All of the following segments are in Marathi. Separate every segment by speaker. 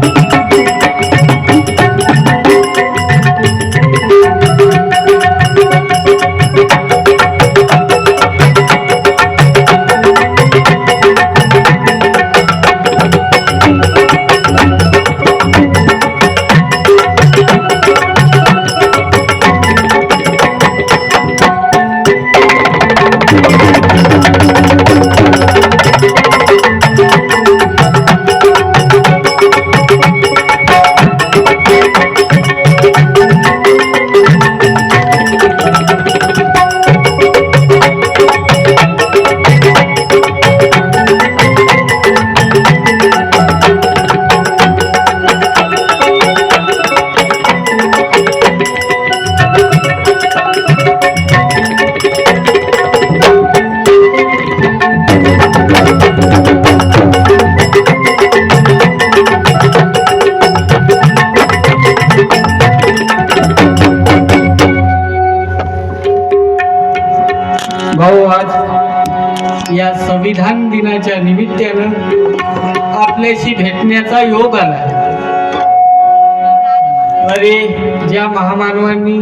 Speaker 1: thank you आज या संविधान दिनाच्या निमित्तानं आपल्याशी भेटण्याचा योग आला. अरे ज्या महामानवांनी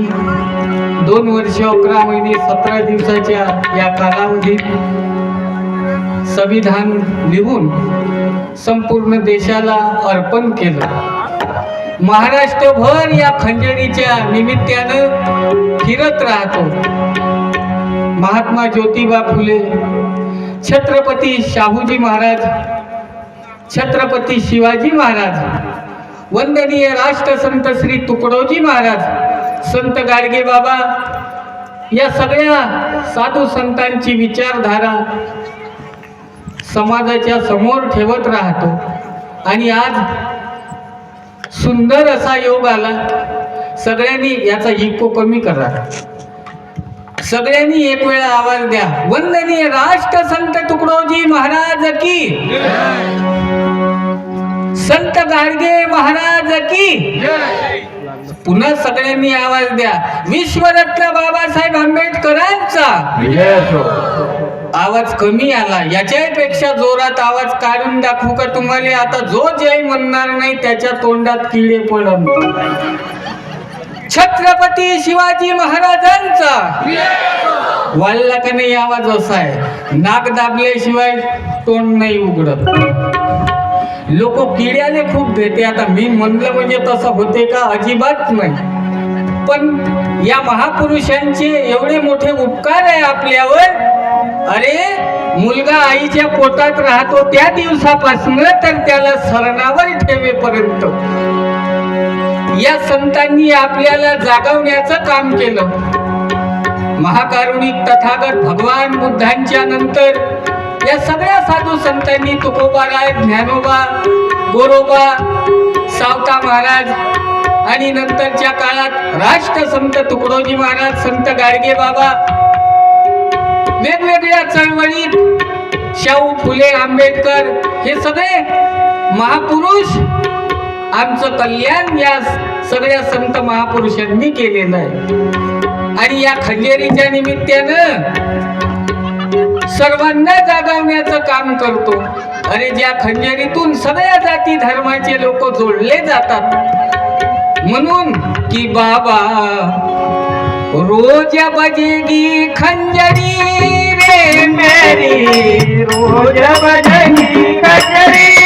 Speaker 1: दोन वर्ष अकरा महिने सतरा दिवसाच्या या कालावधीत संविधान लिहून संपूर्ण देशाला अर्पण केलं. महाराष्ट्रभर या खंजणीच्या निमित्तानं फिरत राहतो. महात्मा ज्योतिबा फुले छत्रपती शाहूजी महाराज छत्रपती शिवाजी महाराज वंदनीय राष्ट्रसंत श्री तुकडोजी महाराज संत गाडगे बाबा या सगळ्या साधू संतांची विचारधारा समाजाच्या समोर ठेवत राहतो. आणि आज सुंदर असा योग आला. सगळ्यांनी याचा इको कमी करा. सगळ्यांनी एक वेळा आवाज द्या. वंदनीय राष्ट्र संत तुकडोजी महाराज की. संत गाडगे महाराज की. पुन्हा सगळ्यांनी आवाज द्या. विश्वरत्न बाबासाहेब आंबेडकरांचा. आवाज कमी आला. याच्यापेक्षा जोरात आवाज काढून दाखवू का तुम्हाला? आता जो जय म्हणणार नाही त्याच्या तोंडात किडे पडन. छत्रपती शिवाजी महाराजांचा. वाल्ला का नाही आवाज असा आहे नाक दाबल्याशिवाय तोंड नाही उघडत. लोक किड्याने खूप देते. आता मी म्हणलं म्हणजे तसं होते का? अजिबात नाही. पण या महापुरुषांचे एवढे मोठे उपकार आहे आपल्यावर. अरे मुलगा आईच्या पोटात राहतो त्या दिवसापासून तर त्याला सरणावर ठेवेपर्यंत. या संतांनी आपल्याला जागवण्याचं काम केलं. महाकारुणिक तथागत भगवान बुद्धांच्या नंतर या सगळ्या साधू संतांनी तुकोबाराय ज्ञानोबा गोरोबा सावता महाराज आणि नंतरच्या काळात राष्ट्रसंत तुकडोजी महाराज संत गाडगे बाबा वेगवेगळ्या चळवळीत शाहू फुले आंबेडकर हे सगळे महापुरुष आमचं कल्याण या सगळ्या संत महापुरुषांनी केलेलं आहे. आणि या खंजेरीच्या निमित्तानं सर्वांना जागवण्याचं काम करतो. अरे ज्या खंजेरीतून सगळ्या जाती धर्माचे लोक जोडले जातात म्हणून की बाबा रोज बजेगी खंजरी रे मेरी रोज बजेगी खंजरी.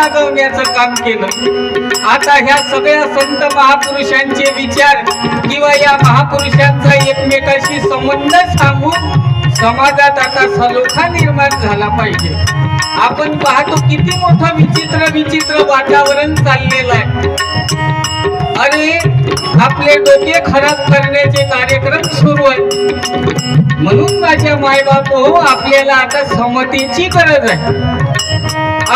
Speaker 1: जागवण्याचं काम केलं. आता ह्या सगळ्या संत महापुरुषांचे विचार किंवा या महापुरुषांचा एकमेकाशी संबंध सांगून समाजात आता सलोखा निर्माण झाला पाहिजे. आपण पाहतो किती मोठं विचित्र विचित्र वातावरण चाललेलं आहे. अरे आपले डोके खराब करण्याचे कार्यक्रम सुरू आहेत म्हणून माझ्या मायबाप हो आपल्याला आता समतेची गरज आहे.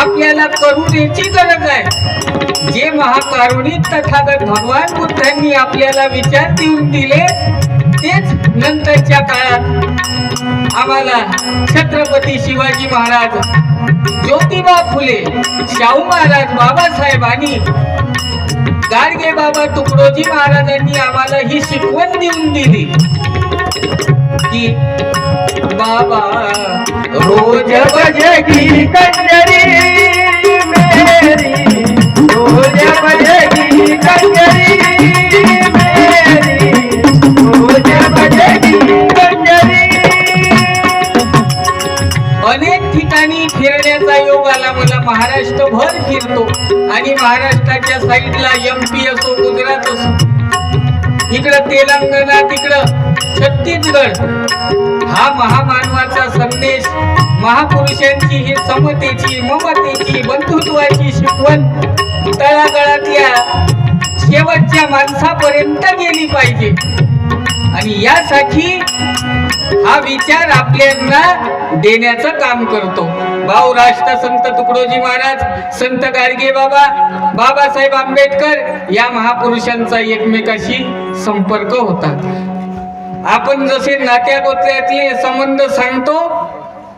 Speaker 1: आपल्याला करुणेची गरज आहे. जे महाकारुणिक तथागत भगवान बुद्धांनी आपल्याला विचार देऊन दिले तेच नंतरच्या काळात आम्हाला छत्रपती शिवाजी महाराज ज्योतिबा फुले शाहू महाराज बाबासाहेब आणि गाडगे बाबा तुकडोजी महाराजांनी आम्हाला ही शिकवण देऊन दिली. की बाबा रोज बजेगी कंजरी मेरी। रोज बजेगी कंजरी मेरी। रोज कंजरी अनेक ठिकाणी फिरण्याचा योग आला मला. महाराष्ट्रभर फिरतो आणि महाराष्ट्राच्या साईडला एम पी असो गुजरात असो. इकडं तेलंगणा तिकडं छत्तीसगड हा महामानवाचा संदेश महापुरुषांची ही समतेची ममतेची बंधुत्वाची शिकवण तळागळातल्या शेवटच्या माणसापर्यंत गेली पाहिजे. आणि यासाठी हा विचार आपल्यांना देण्याचं काम करतो. भाऊ राष्ट्र संत तुकडोजी महाराज संत गाडगे बाबा बाबासाहेब आंबेडकर या महापुरुषांचा एकमेकाशी संपर्क होता. आपण जसे नात्या गोत्र्यातले संबंध सांगतो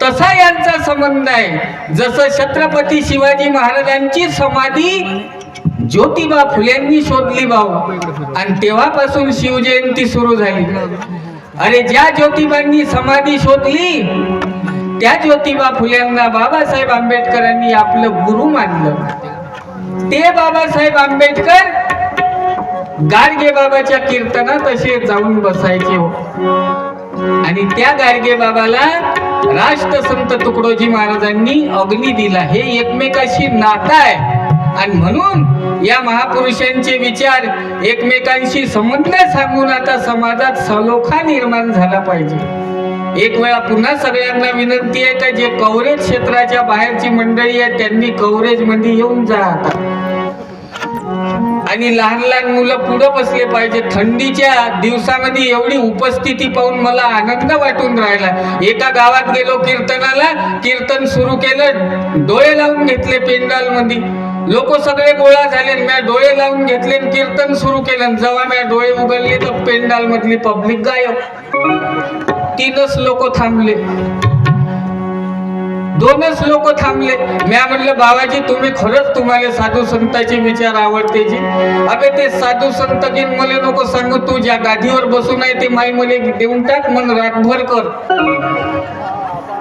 Speaker 1: तसा यांचा संबंध आहे. जसं छत्रपती शिवाजी महाराजांची समाधी ज्योतिबा फुल्यांनी शोधली भाऊ. आणि तेव्हापासून शिवजयंती सुरू झाली. अरे ज्या ज्योतिबांनी समाधी शोधली त्या ज्योतिबा फुल्यांना बाबासाहेब आंबेडकरांनी आपलं गुरु मानलं. ते बाबासाहेब आंबेडकर गाडगे बाबाच्या कीर्तनात असे जाऊन बसायचे हो. आणि त्या गाडगे बाबाला राष्ट्रसंत तुकडोजी महाराजांनी अग्नी दिला. हे एकमेकाशी नातं आहे. आणि म्हणून या महापुरुषांचे विचार एकमेकांशी संबंध सांगून आता समाजात सलोखा निर्माण झाला पाहिजे. एक वेळा पुन्हा सगळ्यांना विनंती आहे का जे कव्हरेज क्षेत्राच्या बाहेरची मंडळी आहे त्यांनी कव्हरेजमध्ये येऊन जा आता. आणि लहान लहान मुलं पुढं बसले पाहिजे. थंडीच्या दिवसामध्ये एवढी उपस्थिती पाहून मला आनंद वाटून राहिला. एका गावात गेलो कीर्तनाला कीर्तन सुरू केलं डोळे लावून घेतले पेंडालमध्ये. लोक सगळे गोळा झाले म्या डोळे लावून घेतले आणि कीर्तन सुरू केलं जेव्हा म्या डोळे उघडले तर पेंडाल मधली पब्लिक गायब. तीनच लोक थांबले. दोनच लोक थांबले. म्या म्हणलं बाबाजी तुम्ही खरंच तुम्हाला साधू संताचे विचार आवडते जी? अबे ते साधू संत की मला नको सांगू. तू ज्या गादीवर बसून आहे ते माई मला देऊन टाक मग रातभर कर.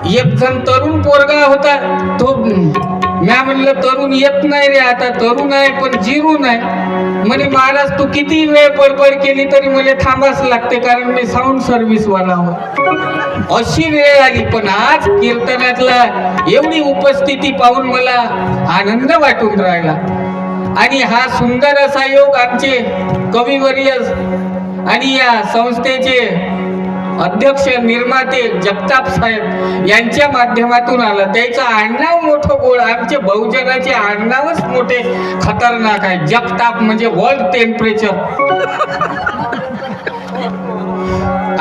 Speaker 1: एक जण तरुण पोरगा होता. तो म्या म्हणलं तरुण येत नाही रे आता तरुण आहे पण जिरून आहे म्हणे महाराज तू किती वेळ पडपड केली तरी मला थांबाच लागते कारण मी साऊंड सर्व्हिस वाला अशी वेळ आली पण आज कीर्तनातला एवढी उपस्थिती पाहून मला आनंद वाटून राहिला. आणि हा सुंदर असा योग आमचे कविवर्य आणि या संस्थेचे अध्यक्ष निर्माते जगताप साहेब यांच्या माध्यमातून आलं. त्याचं आडनाव मोठं गोळ आमचे बहुजनाचे आडनावच मोठे खतरनाक आहे. जगताप म्हणजे वर्ल्ड टेम्परेचर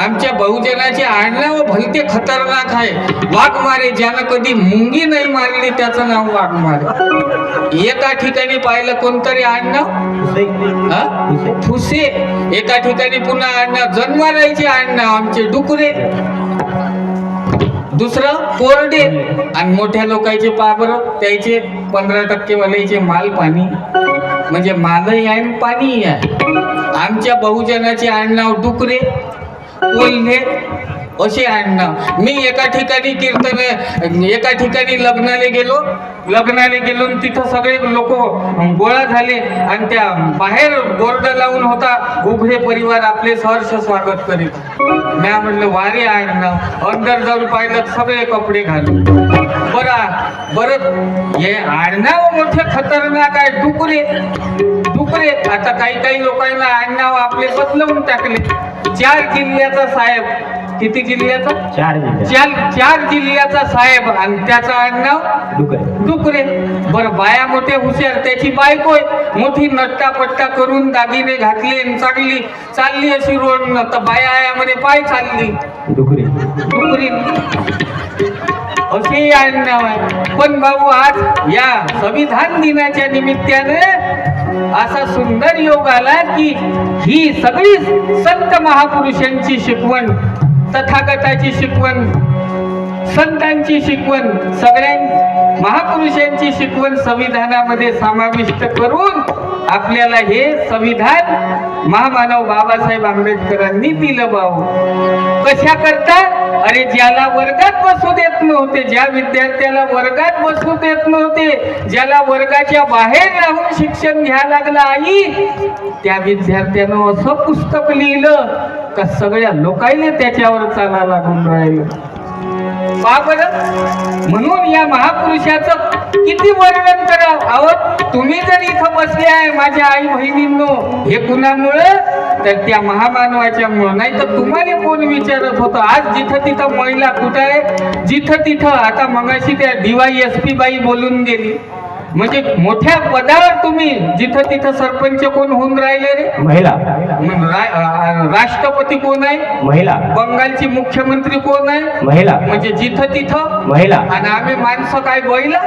Speaker 1: आमच्या बहुजनाचे आडनाव भलते खतरनाक आहे. वाघमारे ज्यानं कधी मुंगी नाही मारली त्याचं नाव वाघमारे एका ठिकाणी पाहिलं कोणतरी आडनाव फुसे. एका ठिकाणी पुन्हा आडनाव जन्मारायचे आडनाव आमचे डुकरे. दुसरं कोरडे. आणि मोठ्या लोकांचे पाबर. त्याचे पंधरा टक्के वाल्याचे माल पाणी. म्हणजे मालही आहे आणि पाणीही आहे. आमच्या बहुजनाचे आडनाव डुकरे. कोल्हे असे आडनाव मी एका ठिकाणी कीर्तन एका ठिकाणी लग्नाला गेलो. लग्नाला गेलो तिथं सगळे लोक गोळा झाले आणि त्या बाहेर बोर्ड लावून होता उघडे परिवार आपले सहर्ष स्वागत करीत. म्या म्हणलं वारे आडनाव अंदर जाऊन पाहिलं सगळे कपडे घालून. बरा बरं हे आडनाव मोठे खतरनाक आहे डुकरे डुकरे आता काही काही लोकांना आडनाव आपले बदलवून टाकले. चार जिल्ह्याचा साहेब. किती जिल्ह्याचा?
Speaker 2: चार.
Speaker 1: चार चार जिल्ह्याचा साहेब. आणि त्याचं आडनाव
Speaker 2: डुकरे
Speaker 1: डुकरे बर बाया मोठे हुशार. त्याची बायको आहे. मोठी नट्टा पट्टा करून दागिने घातले चांगली चालली. अशी रोड तर बाया आया म्हणे पाय चालली.
Speaker 2: डुकरे
Speaker 1: डुकरी अशी आडनाव पण भाऊ आज या संविधान दिनाच्या निमित्ताने असा सुंदर योग आला की ही सगळी संत महापुरुषांची शिकवण तथागताची शिकवण संतांची शिकवण सगळ्यां महापुरुषांची शिकवण संविधानामध्ये समाविष्ट करून आपल्याला हे संविधान महामानव बाबासाहेब आंबेडकरांनी दिलं भाऊ. कशा करता? अरे ज्याला वर्गात बसू देत नव्हते ज्या विद्यार्थ्याला वर्गात बसू देत नव्हते ज्याला वर्गाच्या बाहेर राहून शिक्षण घ्या लागलं आई त्या विद्यार्थ्यानं असं पुस्तक लिहिलं का सगळ्या लोकांनी त्याच्यावर चाला लागून राहिलं. म्हणून या महापुरुषाचं किती वर्णन करावं? आवत तुम्ही जर इथं बसले आहे माझ्या आई बहिणींनो हे कुणामुळं? तर त्या महामानवाच्या मुळे. नाही तर तुम्हाला कोण विचारत होतं? आज जिथं तिथं महिला कुठं आहे? जिथं तिथं आता मगाशी त्या डीवाय एस पी बाई बोलून गेली. म्हणजे मोठ्या पदावर तुम्ही जिथं तिथं सरपंच कोण होऊन राहिले रे?
Speaker 2: महिला.
Speaker 1: राष्ट्रपती कोण आहे?
Speaker 2: महिला.
Speaker 1: बंगालची मुख्यमंत्री कोण आहे?
Speaker 2: महिला.
Speaker 1: म्हणजे जिथं तिथं?
Speaker 2: महिला.
Speaker 1: आणि आम्ही माणसं काय बैला?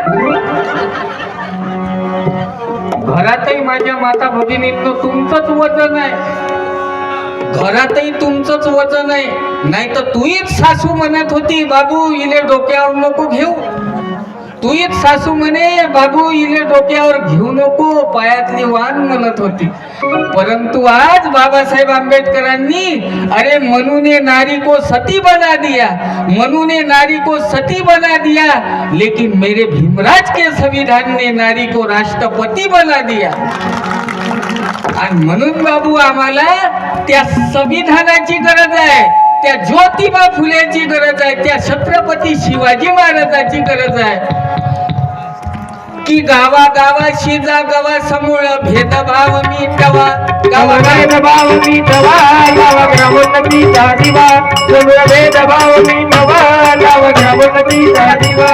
Speaker 1: घरातही माझ्या माता भगिनींनो तुमचंच वजन आहे. घरातही तुमचंच वजन आहे. नाही तर तुहीच सासू म्हणत होती बाबू इले डोक्यावर नको घेऊ. तू एक सासू म्हणे बाबू इले डोक्यावर घेऊ नको पायातली वान म्हणत होती. परंतु आज बाबासाहेब आंबेडकरांनी अरे मनुने नारी को सती बना दिया मनुने नारी को सती बना दिया लेकिन मेरे भीमराज के संविधान ने नारी को राष्ट्रपती बना दिया. आणि म्हणून बाबू आम्हाला त्या संविधानाची गरज आहे त्या ज्योतिबा फुलेची गरज आहे त्या छत्रपती शिवाजी महाराजाची गरज आहे. की गावा गावा शिजा गवा समूळ भेदभाव मिटवा. गावा
Speaker 2: भेदभाव मिटवा गावा ग्रामोन्नतीचा दिवा. समूळ भेदभाव मिटवा गावा ग्रामोन्नतीचा दिवा.